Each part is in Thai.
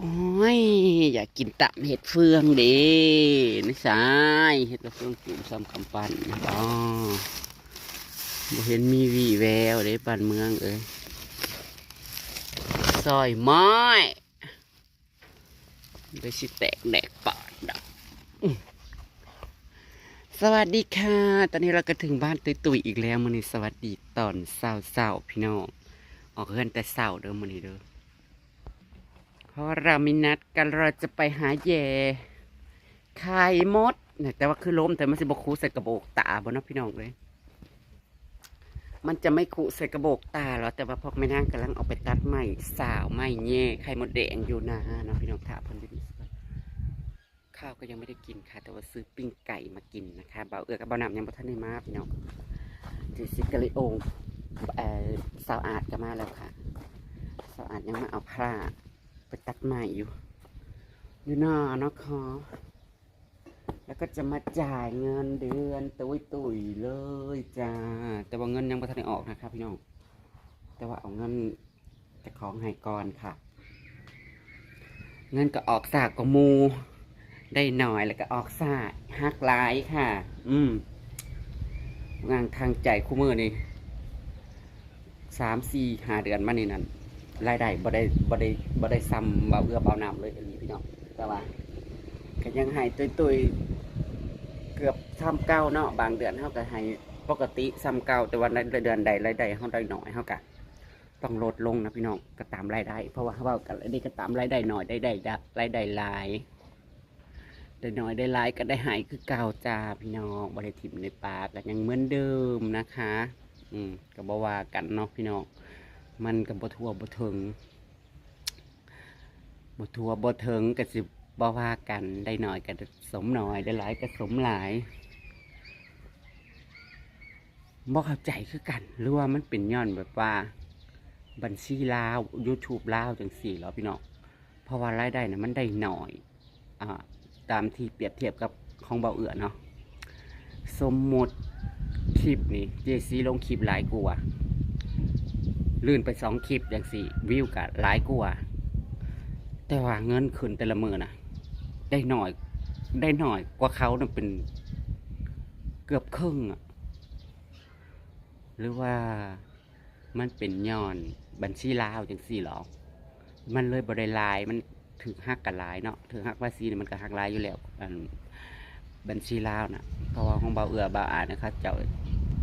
โอ้ย อยากกินตับเห็ดเฟืองเด้นี่สายเห็ดเฟืองจุ่มซ้ำคำปั้นอ๋อบ่เห็นมีวีแววเด้ปันเมืองเอ้ยซอยไม้ได้สิแตกแดกปอดดอกอื้อสวัสดีค่ะ ตอนนี้เราก็ถึงบ้านตุยๆอีกแล้วมื้อนี้สวัสดีตอนเช้าๆพี่น้องออกเฮือนแต่เช้าเด้อมื้อนี้เด้อ ราะเรามีนัดกันเราจะไปหาแย่ไข่มดแต่ว่าคือล้มแต่มันสิบคูใส่กระโบกตาบนนะพี่น้องเลย มันจะไม่คุใส่กระโบกตาหรอแต่ว่าพวกแม่นางกำลังเอาไปตัดไม้สาวไม้แย่ไข่มดแดงอยู่นะเนาะพี่น้องถาพิ่นดีดีสักข้าวก็ยังไม่ได้กินค่ะ แต่ว่าซื้อปิ้งไก่มากินนะคะเบาเอือกับเบาหนำยังบ่ทันได้มาพี่น้องจิสิกะลิโอเอ่อสาวอาดก็มาแล้วค่ะสาวอาดยังมาเอาผ้า ไปตัดใหม่อยู่ อยู่หน้านะคะแล้วก็จะมาจ่ายเงินเดือนตุยตุยๆเลยจ้า แต่ว่าเงินยังไม่ทันได้ออกนะครับพี่น้อง แต่ว่าเอาเงินจากของให้ก่อนค่ะ เงินก็ออกสากกมู ได้หน่อยแล้วก็ออกสากหักลายค่ะ อืม งานทางใจคู่มือนี่สามสี่ห้าเดือนมานี่นั่น รายได้บ่ได้บ่ได้บ่ได้ซ้ำเบาเอื้อเบาน้ำเลยอันนี้พี่น้องแต่ว่าก็ยังให้ตุยๆเกือบซ้ำเก่าเนาะบางเดือนเฮาก็ให้ปกติซ้ำเก่าแต่ว่าในเดือนใดรายได้เฮาได้น้อยเฮาก็ต้องลดลงนะพี่น้องก็ตามรายได้ เพราะว่าเฮาก็รายได้ก็ตามรายได้หน้อยได้ได้รายได้หลายได้น้อยได้หลายก็ได้หายคือเก่าจ้าพี่น้องบ่ได้ถิมในปากก็ยังเหมือนเดิมนะคะ อืมก็บ่ว่ากันเนาะพี่น้อง มันกับบทัวบ่ถึงบทัวบ่ถึงก็สิบ่ว่ากันได้หน่อยก็สมหน่อยได้หลายก็สมหลายบ่เข้าใจคือกัน หรือว่ามันเป็นย้อนแบบว่า บัญชีลาว YouTube ลาวจังสี่แล้วพี่น้องเพราะว่ารายได้น่ะมันได้หน่อยอ่าตามที่เปรียบเทียบกับของเบาเอือเนาะสมมติคลิปนี้เจซีลงคลิปหลายกว่า ลื่นไปสองคลิปอย่างสี่วิวกะหลายกว่าแต่ว่าเงินขึ้นแต่ละมือนะได้หน่อยได้หน่อยกว่าเขานะเป็นเกือบครึ่งอะหรือว่ามันเป็นย้อนบัญชีลาวจังสี่หรอมันเลยบริลายมันถือหักกันลายเนาะถือหักภาษีนี่มันก็หักลายอยู่แล้วอันบัญชีลาวนะเพราะว่าของเบาเอือเบาอ่านนะครับเจ้า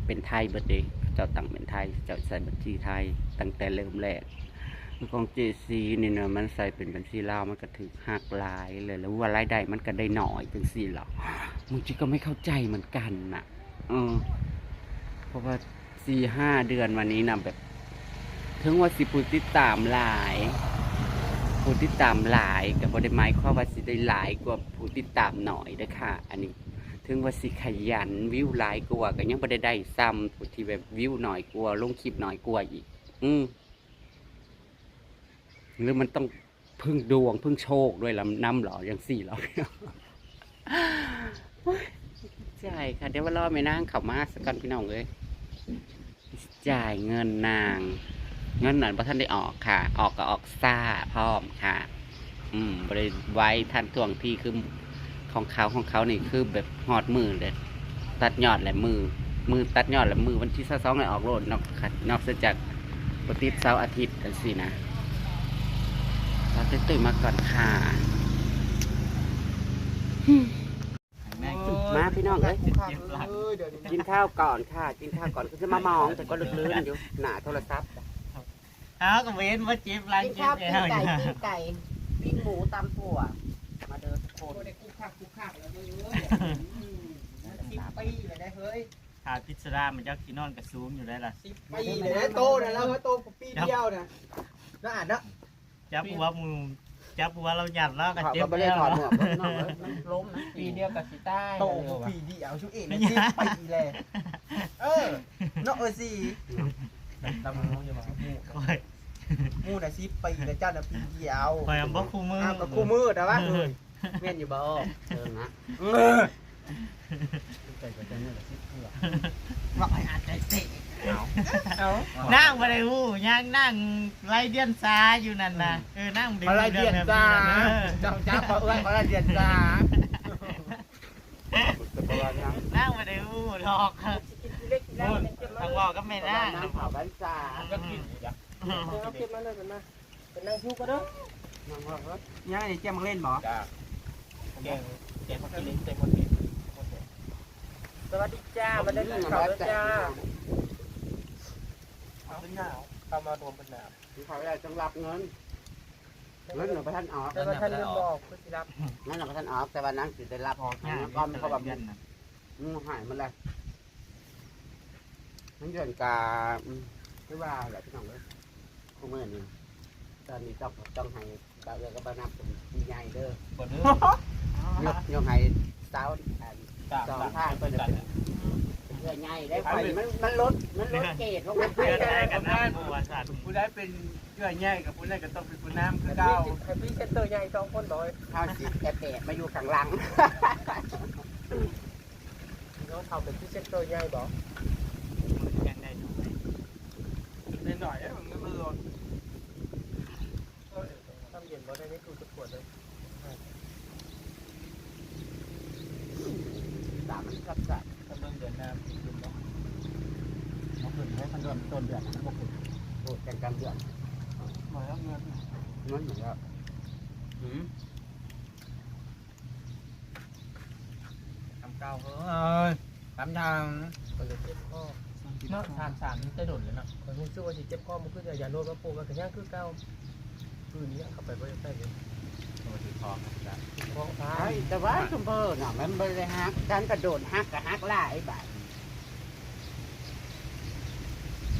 เป็นไทยเบิดเดย์ เจ้าตั้งเป็นไทย เจ้าใส่บัญชีไทย ตั้งแต่เริ่มแรกของเจซีนี่นะมันใส่เป็นบัญชีลาวมันก็ถือหักลายเลยแล้วว่ารายได้มันก็ได้หน่อยจังสี่หรอมึงจีก็ไม่เข้าใจเหมือนกันน่ะเออ เพราะว่าสี่ห้าเดือนวันนี้นะแบบถึงว่าสิผู้ติดตามหลายผู้ติดตามหลายกับบริหมายความว่าสิได้หลายกว่าผู้ติดตามหน่อยเด้อค่ะอันนี้ ถึงว่าสิขยันวิวหลายกว่าก็ยังไม่ได้ได้ซ้ำผู้ที่แบบวิวหน่อยกว่าลงคลิปหน่อยกว่าอีก อืมหรือมันต้องพึ่งดวงพึ่งโชคด้วยลำน้ำหรออย่างสี่หรอใช่ค่ะเดี๋ยวว่ารอไม่นั่งเขามาสักกันพี่น้องเลยจ่ายเงินนาง เงินนั้นพระท่านได้ออกค่ะ ออกก็ออกซ่าพร้อมค่ะ อืมบริไว้ท่านทวงที่คือ ของเขาของเขานี่คือแบบหอดมือเลยตัดยอดแหละมือ มือตัดยอดแหละมือวันที่สองเลยออกโลดนอกขัดนอกเสียจากปฏิเสาร์อาทิตย์กันสินะเราตื่นตื่นมาก่อนค่ะมาพี่น้องเอ้ยกินข้าวก่อนค่ะ กินข้าวก่อนคือจะมามองแต่ก็ลึกๆอยู่หนาโทรศัพท์เอาก็เว้นว่าเจ็บล้างปิ้งเจ็ข้าบวปิ้งแล้วไก่เนี่ยปิ้งไก่ปิ้งหมูตำถั่วมาเดินทุกคนได้ คุกคักคุกคักแล้วเว้ยสิบปีเลยได้เฮ้ยขาดพิษรามันจะกินนอนกระซูมอยู่ได้ล่ะสิบปีเลยได้โตนะแล้วโตปีเดียวนะน่าอ่านนะจับปัวมูจับปัวเราหยัดแล้วก็เขาเจ็บก็ไม่ได้แล้วถอดหมวกน้องเอ้ยมันล้มนะปีเดียวกับสีใต้โตปีเดียวชุเองสิบปีเลยเออเนาะเออสิตำน้องอย่ามาหมูคอยหมูน่ะสิบปีแล้วเจ้าน่ะปีเดียวคอยเอาบ่คู่มืออ้าวกับคู่มือแต่ว่าเฮ้ย เมียนอยู่บ่เออนะเออใจก็จะเนี่ยสิเพื่อบอกให้อาจใจเตะเอานั่งมาได้หูยังนั่งไล่เดียนซาอยู่นั่นนะเออนั่งอะไรเดียนจ้าจ้าจ้าขอเอื้อนอะไรเดียนจ้านั่งมาได้หูทอกทางบอกก็ไม่นั่งน้ำเผาบ้านจ่าก็กินอยู่จ้ะเอาเก็บมาเลยเป็นมาเป็นนางชูก็เด้อน้ำเผาบ้านยังไงเจ้ามาเล่นบ่จ้า แกงแกงผักกินเต็มหมดเลยสวัสดีจ้ามาได้กินข้าวแล้วจ้าเอาเป็นหนาวเข้ามารวมเป็นหนาวเขาได้ต้องรับเงินเงินหนูไปท่านออกแต่ว่าท่านลืมบอกคือสิรับนั่นหนูไปท่านออกแต่วันนั้นสิได้รับออกง่ายก็มันเขาแบบเดือนนะงูหายมันเลยมันเดือนกาคือว่าอะไรพี่น้องเลยคู่มือนี่ตอนนี้ต้องต้องให้บาเอือกับบานับเป็นปีใหญ่เด้อบ่เนื้ ยกยกให้สาวอันจ้าสองข้างก็จะเป็นเพื่อใหญ่ได้ไฟมันมันลดมันลดเกรดลงมาเดือนได้กันนะบัวสัตว์ผู้ได้เป็นเยื่อใหญ่กับผู้ได้ก็ต้องเป็นผู้น้ำคือเก้าให้พี่เซนเตอร์ใหญ่สองคนบ่อยข้าวสิแกะแตะมาอยู่ข้างหลัง น้องทำเป็นพี่เซนเตอร์ใหญ่บ่ยังได้ถูกไหม ในหน่อยมันไม่ร้อน ทำเย็นบ่ได้นี่คือจะปวดเลย สามมันกับสัตว์ กำลังเดินน้ำขึ้นเนาะเอาขึ้นให้มันเดินต้นเดือนนะบ่ขึ้น โอ้กันกำเดือน มาแล้วเงิน เงินเหมือนกับหืมทำเก้าเฮ้ยทำทางก็เลยเจ็บคอเนาะทานสามนี่จะโดดเลยเนาะคนรู้สึกว่าสิเจ็บคอมันคืออย่าโน้ตว่าปูมันก็ยังคือเก่าคืนนี้เข้าไปบ่ได้เลยโอ้ถือทองนะท้องฟ้าไอ้แต่ว่าชุมเบอร์น่ะมันบริหักการกระโดดหักกับหักล่าไอ้บ่าย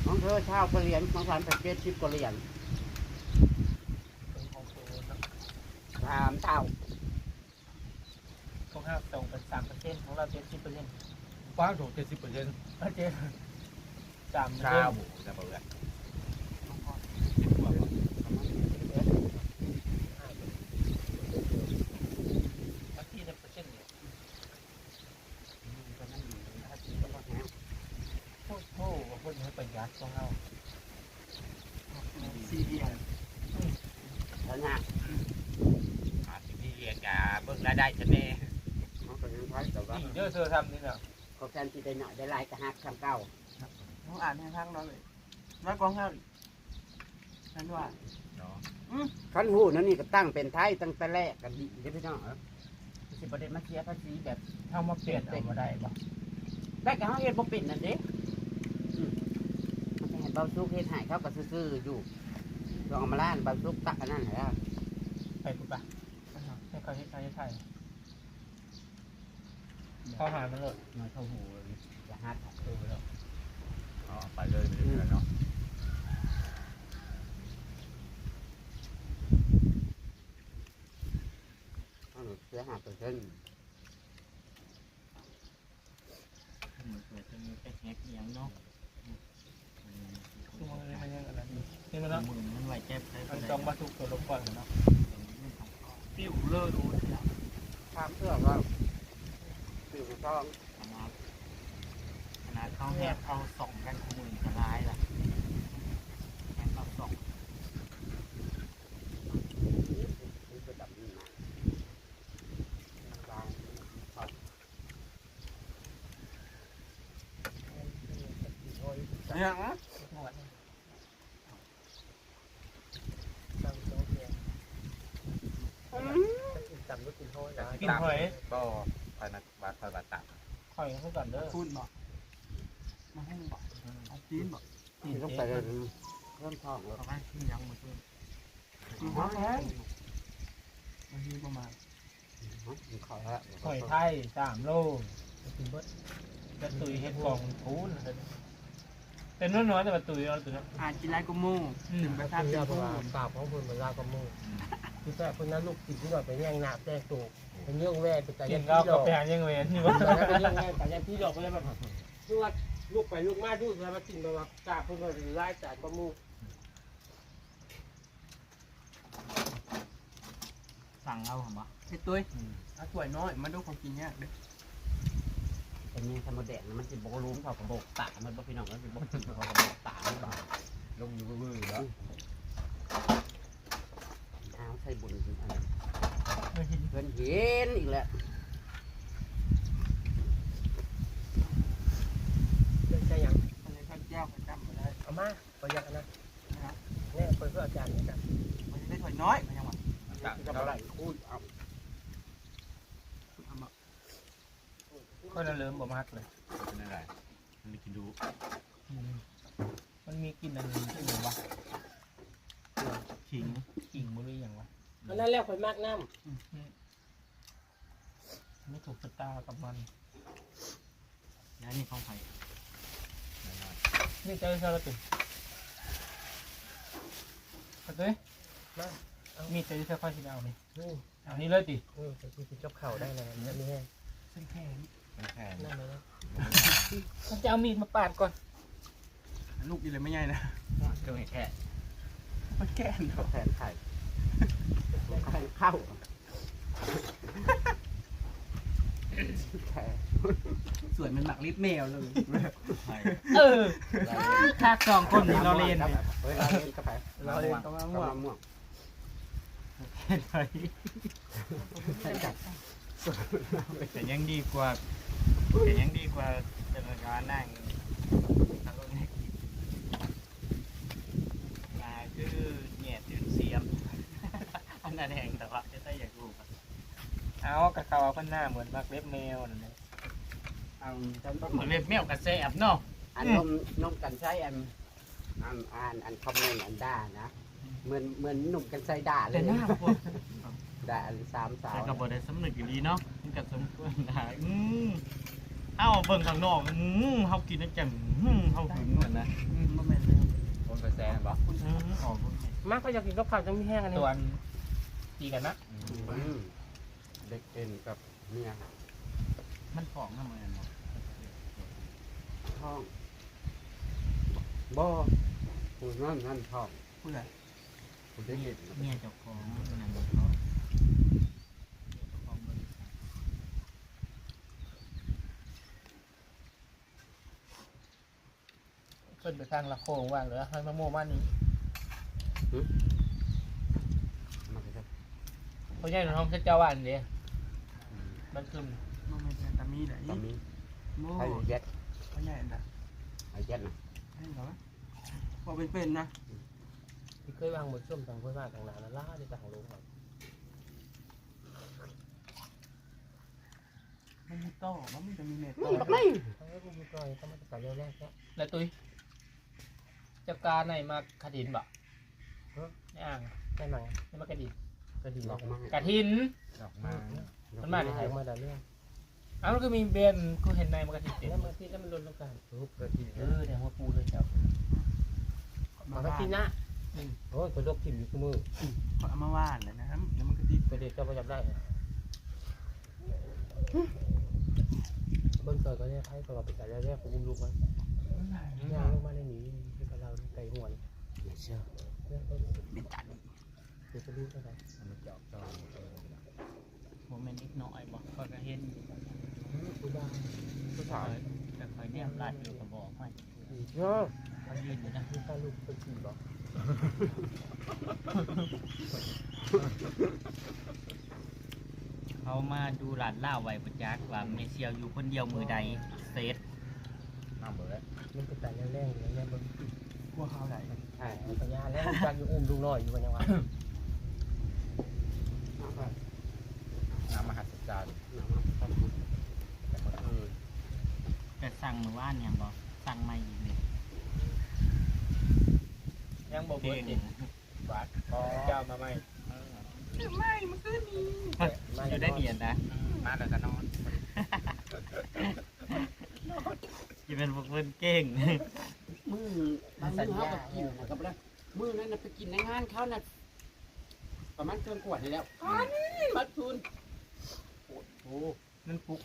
ของเธอเช่าก็เรียนของฉันไปเจ็ดสิบก็เรียนเป็นของปูเนาะ สามเท่าของห้าส่งเป็นสามเปอร์เซ็นต์ของเราเจ็ดสิบเปอร์เซ็นต์กว้างถูกเจ็ดสิบเปอร์เซ็นต์ก็เจ็ดสามเปอร์ข้าเซ็นวต์หมูจะบอกเลยบางทีเนี่ยเปอร์เซ็นต์เนี่ย โอ้โหว่าคนนี้ประหยัดของเรา สี่เดือน แล้วนะ อาสิ่งที่เรียนจะเบิ่ง รายได้จะแน่มันก็ยังใช้แต่ว่านี่เด้อเธอทำนี่เนาะเขาแทนที่ได้หน่อยได้หลายกับหักคำเก่าน้องอ่านให้ทางเราเลยน้อยกองห้านั่นว่าเนาะขั้นหูนั่นนี่ก็ตั้งเป็นไทยตั้งแต่แรกกันดีได้พี่น้องเหรอสิประเด็นมาเสียภาษีแบบเข้ามาเปลี่ยนเอามาได้ปะได้กับเขาเฮ็ดบ่เป็นนั่นเด้อืมมันจะให้เบาซุกเฮ็ดให้เขาก็ซื่อๆอยู่ลองเอามาล้านเบาซุกตักอันนั้นแหละไปปุ๊บปะ ให้เขาให้เขาให้ไทยเขาหามันเลยน้อยเท่าหูเลยจะหักเออแล้วอ๋อไปเลยไปเลยเนาะเอาหนูเสียหาเปอร์เซ็นต์มือนเปิดจะมีไปแฮกอย่างเนาะคือมันเลยมันยังอะไรนี่มันเนาะมันไหวเจ็บมันจองมาถูกตัวลงก่อนเนาะ ปิ้วเลิศรู้แล้วข้ามเสื้อว่าสิ่งที่ต้องขนาดขนาดเขาแฮกเอาส่องกันขมือกันร้ายล่ะแฮกเอาส่อง มันจะดับนี่นะวางเอา เนี่ย จำด้วยกินห้อยนะกินหอยก็ไปนักบาทไปบาทตักหอยเขาก่อนเด้อพูดบอกมาให้บอกเอาจีนบอกที่ต้องไปเริ่มเริ่มท้องแล้วเขาว่าที่ยังมาช่วยห้อยแห้งมันมีประมาณขอแล้วหอยไทยสามโลกินเบิดจะตุยเฮ็ดกล่องพูนเป็นน้อยๆแต่ว่าตุยเอาตุยเนาะอ่านกินไรก็มู่ถึงไปทำเป็นผู้ปากของคนเหมือนลากระมู คือแต่คนนั้นลูกกินที่หน่อยไปแย่งหนาบแย่งตูเป็นเรื่องแว่เป็นแต่กิยันงข้าวที่หลกับอกแพงยังเว้นนี่วะแต่เป็นเรื่องแย่งแต่ยังที่หลอกไปเลยแบบลูกลูกไปลูกมาดูแล้วมากินแบบว่ากาเพื่อนหรือไล่จ่ายกระมูสั่งเอาเหรอไอ้ตุ้ยเอาถ้วยน้อยมาดูของกินเนี่ยเด้อนี่ธรรมแดงน่ะมันสิบ่รู้เขากระบอกตามันบ่พี่น้องมันสิบ่กินเขากระบอกตามันบ่ลงอยู่มือแล้วเอา ใส่บุญอันนั้นเพิ่นเห็นอีกแล้วเรื่องใช่ยังอะไรข้าวเจ้าประจำมาได้เอามาประหยัดนะเนี่ยเปิดเพื่ออาจารย์เนี่ยครับมันจะได้ถอยน้อยมันยังหวะเท่าไหร่คูณเอาก็น่าเริ่มบ่มากเลยเป็นอะไรมันมีกินดูอืมมันมีกลินอันนึงที่เหมือนว่าขิงกิ่งมันหรือยังวะ อันนั้นแล้วข่อยมากน้ไม่ถูกชะตากับมันแล้วนี่ข้าวไผ่นี่เจอซาลาตุนกระตุ้ยมีเจอซาค่อยสิเอานี่ำนี่เอานี่เลยดิเออจะกินกับข้าวได้เลยเนี่ยนี่แห้งเส้นแค่นี้แค่นั่นเลยนะมันจะเอามีดมาปาดก่อนลูกอีเลยไม่ใหญ่นะ เครื่องแค่มันแก่นเนาะแทนไข่ ไข่เข้าแค่สวยมันหมักลิปแมวเลยไผ่เออคากสองคนนี่เราเล่นเนี่ยเฮ้ยเราเล่นกาแฟเราเล่นกำลังม่ม่ววงงม่วงแต่ยังดีกว่าแต่ยังดีกว่าเป็นการนั่งทางรถแท็กซี่มาคือเหยียดจนเสียม อันนั้นแหงแต่ว่าจะได้อยากรู้ป่ะเอากระเขาเอาพันหน้าเหมือนมักเล็บแมวนั่นแหละเอาจนต้นเหมือนเล็บแมวกระแสบเนาะอันนมนมกันใช้อันอันอันอันคอมเมนต์อันด่านะเหมือนเหมือนหนุ่มกันใช้ด่าเลแต่ยหน้าพวกด่าอันสามสาวแต่กับบได้สำนึกอยู่ดีเนาะมันกับสมควรได้อืมเอ้าเบิ่งข้างนอกอืมเฮากินแล้วจังอืมเฮาหึงเหมือนนะอืมบ่แม่นเลยคนกระแสบ่อืมออกบ่แม่นมากก็อยากกินกับข้าวจังมีแห้งอันนี้ตัวอัน ตีกันนะเด็กเอ็นกับเมียมันของทำไมอันเนาะท้องบ่ผู้นั่นนั่นท้องผู้ใดผู้เด็กเอ็นเมียเจ้าของนั่นบ่เขาเจ้องบริษัทขึ้นไปทางละโคงว่างเหลือทางน้ำโมมานี่าเลยครับ เขาใหญ่หนูท้องเจ้าวันเดียมันขึ้นบ่แม่นแต่ตามีได้ตอนนี้โม่ใครเย็ดบ่ใหญ่อันน่ะไอ้เย็ดนะให้เหรอบ่เป็นๆนะที่เคยวางหมดส้มทางเพื่อนบ้านทางนาแล้วล่าที่ต่างลงครับมันมีโต้มันมีแต่มีเน็ตนี่โต้บักนี่ทั้งนี้กูก็ต้องมาตัดแรกๆแค่แล้วตุ้ยเจ้าการไหนมาคดินบ่ไม่อ่างแค่ไหนไม่มากระดิน ก็ดีดอกไม้กระทิน ดอกมามันมาได้ไงใช้มาแต่เรื่องอ้าวมันก็มีเบนกูเห็นในมันกระทินเต็มแล้วมันที่แล้วมันลดลงกันทุบกระถิ่นเออเดี๋ยวหัวปูเลยเจ้ามากระถิ่นนะโอ้ยคนลบถิ่นอยู่มือเอามาว่านเลยนะครับแล้วมันก็ติดประเด็กก็ประจับได้เบิ้ลเกิดก็เนี่ยใครก็ว่าไปตัดแรกๆกูอุ้มลูกมันย่างลงมาในนี้ให้กับเราไก่หัวเชื่อเนี่ยก็เป็นจัน คือจะรู้เท่าไหร่มันเจาะจอบ่แม่นอีกน้อยบ่ก็ก็เห็นอยู่กูบ้าผู้ชายแต่คอยเนี่ยลาดอยู่ก็บอกให้เนาะเขายืนอยู่นะมีการลูกเป็นสี่บอกเขามาดูหลานล่าไว้ประจักษ์ว่าเมเซียวอยู่คนเดียวมือใดเซตน้ำเบิดมันเป็นแต่แรงๆอย่างเงี้ยมันกลัวเขาไหนใช่มีปัญญาแล้วการอยู่อุ้มลูกน้อยอยู่กันยังไง น้ำมหัศจรรย์น้ำมหัศจรรย์แต่เมื่อคืนแต่สั่งเมื่อวานเนี่ยบอกสั่งมาอีกเลยยังบอกเก่เบิร์งดดิบาทเจ้ามาไหมอยู่ได้เดียนนะมาแล้วก็นอนจะเป็นพวกเพื่อนเก่งมือบางมือเขาก็กินนะครับแล้วมือนั้นน่ะไปกินในงานเขาน่ะประมาณเกินขวดนี่แล้วพันบัดทุนโอ้ มันปุก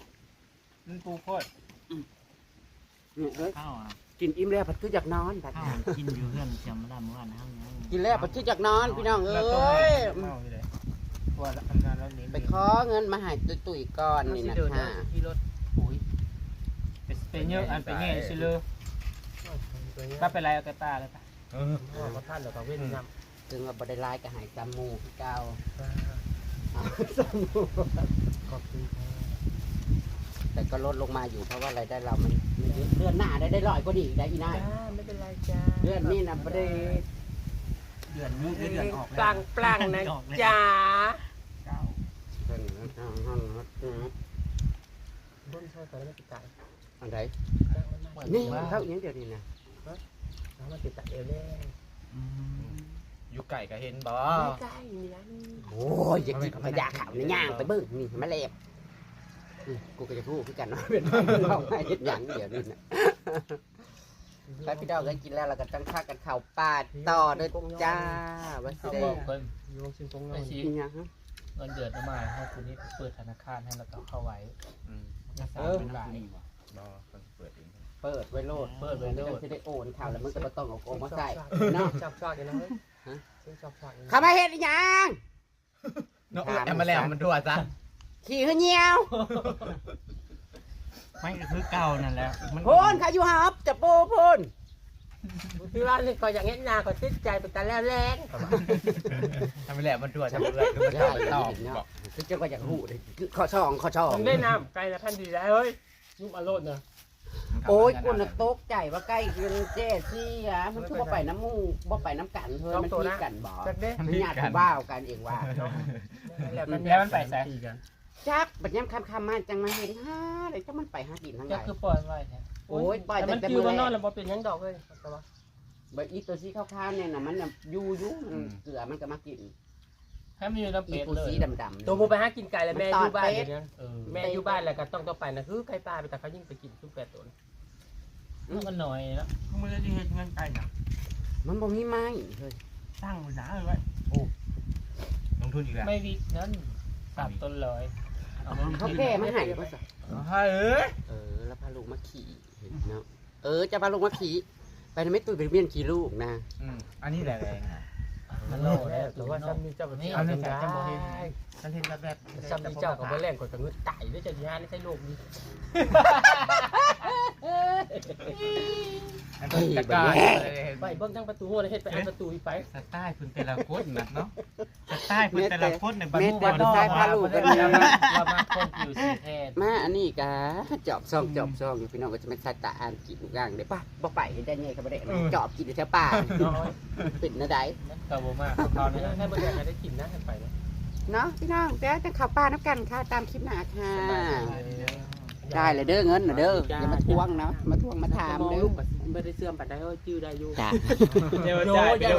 มันปูโคตรเนี่ยเอ้ยข้าวอะกินอิ่มแล้วผัดคืออยากนอนบัดข้าวกินอยู่เพื่อนเชียมละเมื่อวานนะกินแล้วผัดคืออยากนอนพี่น้องเอ้แล้วต้องยเมาอยู่เลยตัวละอันนั้นแล้วนี้ไปขอเงินมาให้ตุ้ยๆก่อนนี่นะเดินคะที่รถปุ๋ยเป็นเยอะอันเป็นแง่ชิเลยป้าเป็นไรเอาแต่ป้าเลยป้าเออพระท่านเราก็เว้นน้ถึงว่าบ่ได้ลายก็หายจำหมูคือเก่าำเอาจำหมูขอบคุณค่ะแต่ก็ลดลงมาอยู่เพราะว่ารายได้เรามันไม่เยอะเดือนหน้าได้ได้ร้อยกว่านี้อีกได้อีน่าจ้าไม่เป็นไรจ้าเดือนนี้นะบ่ได้เดือนนี้เดือนออกปลังปลังนะจ้าเก้าเพิ่นเอาเอาเอาเอาบนซอยก่อนแล้วไม่ติดตายอันใดจ้างมันมานี่เข้าอย่างเดียวนี่นะ แล้วมาติดตายเอวแน่อ ยู่ไก่ก็เห็นบ่ไม่ใกล้นี่นะนี่โอ้ยอย่ากินขยะขาวในย่างไปเบิ่งนี่มาเล็บอืมกูก็จะพูดคือกันเนาะเป็นเราให้เฮ็ดหยังเดี๋ยวนี้นะไปพี่ดอกก็กินแล้วเราก็ตั้งค่ากันข้าวปาดต่อเด้อจ้าว่าสิเขาได้บอกเพิ่นโยงชิงตรงไปนั้นชี้กินหยังฮะเงินเดือนมาให้คุณนี่เปิดธนาคารให้แล้วก็เข้าไว้อืมรักษาเป็นรายบ่เพิ่นเปิดเองเปิดไว้โลดเปิดไว้โลดจะได้โอนข่าวแล้วมันก็บ่ต้องเอาโอนมาใส่เนาะเนาะชอบชอบอย่างนั้นเฮ้ย ฮะชอบชอบอย่างนั้นเข้ามาเฮ็ดอีหยังเนาะแอมมาแล้วมันทั่วจ้ะขี่ขึ้นเหี่ยวไม่ก็คือเก่านั่นแหละมันพูนขาอยู่ฮับจะโปพูนพี่ว่านี่ก็อย่างนี้นาก็ติดใจไปแต่แล้วแรงทำไปแล้วมันทั่วทำไปแล้วก็มันตอบตอบบอกคือจังว่าอยากหูเลยคือข้อช่องข้อช่องมึงได้น้ำไกลนะท่านดีแล้วเฮ้ยยุ่งอารมณ์เนอะ โอ้ยกูน่ะตกใจว่าใกล้เกินเจ๊ซี่อะมันคือบ่ไปน้ำหมูบ่ไปน้ำกันเฮ้ยมันพีกันบ่จักเด้มันญาติผู้บ่าวกันเองว่าแล้วแล้วมันไปแสกันจักบัดยามค่ำๆมาจังมาเห็นฮ่าเลยจังมันไปหากินทางไหก็นคือปล่อยไว้เนี่ยโอ้ยปล่อยแต่แต่มันแต่คิมืวอมันนอนแรแล้กวบ่เป็นยังดอกเลยแต่ว่าบัดอีตัวสีขาวๆเนี่ยน่ะมันน่ะอยู่อยู่มันเกลือมันก็มากิน ให้มันอยู่น้ำอีเป็ดตัวเลย สีดำๆ ตัวมูไปหากินไก่แล้วแม่อยู่บ้านอย่างนี้เออแม่อยู่บ้านแล้วก็ต้องต้องไปนะคือไก่ปลาไปแต่เขายิ่งไปกินซุปแปดตัวมันก็น้อยแล้วมึงจะเฮ็ดเงินไก่น่ะมันบ่มีไม้เฮ้ยตั้งไว้หนาเลยไว้โอ้ลงทุนอีกแล้วไม่วิกนั้นสามต้นร้อยเอามาลงเขาทุนแก้มาให้บ่ซะเฮ้ยเอ้ยเออ แล้วพาลูกมาขี่เนาะเออ จะพาลูกมาขี่ ไปทำไม่ตุยไปเรียนขี่ลูกนะ อืมอันนี้แหละแรงอะ ฮัลโหลแล้วแต่ว่าซ้ำนี่เจ้าแบบนี้เอาเอาเรื่เงิองนจากได้จำบ่เห็นฉันเห็นแบบแบบซ้ำนี่เจ้ากับว่าแรงกว่ากับเงินตายด้วยจะยี่ห้านี่ใช่โลกนี้ ตะกร้าไปเบิ้งทั้งประตูหัวเลยเฮ็ดไปอันประตูอีไปสไตล์คุณแต่ละคนนะเนาะสไตล์คุณแต่ละคนเนี่ยแม่แต่ลูกชายพาลูกกันเรามามาเรามาคนผิวสีแทนมาอันนี้กะจอบซองจอบซองอยู่พี่น้องก็จะเป็นสายตาอ่านกินลูกย่างเด้ป่ะบ่ไปได้ไงครับบ่ได้จอบกินอยู่แถวป่าน้อยปิดนะได้กระโบมากเขาเนี่ยให้บริการได้กินนะให้ไปนะเนาะพี่น้องเดี๋ยวจะข่าวป่าน้ำกันค่ะตามคลิปหน้าค่ะ ได้เลยเด้อเงินน่ะเด้ออย่ามาทวงนะมาทวงมาถามมองเด้อ ลูกไม่ได้เสื่อมปัดได้เฮ้ยจื้อได้อยู่ จ้าเดี๋ยวจ่ายไป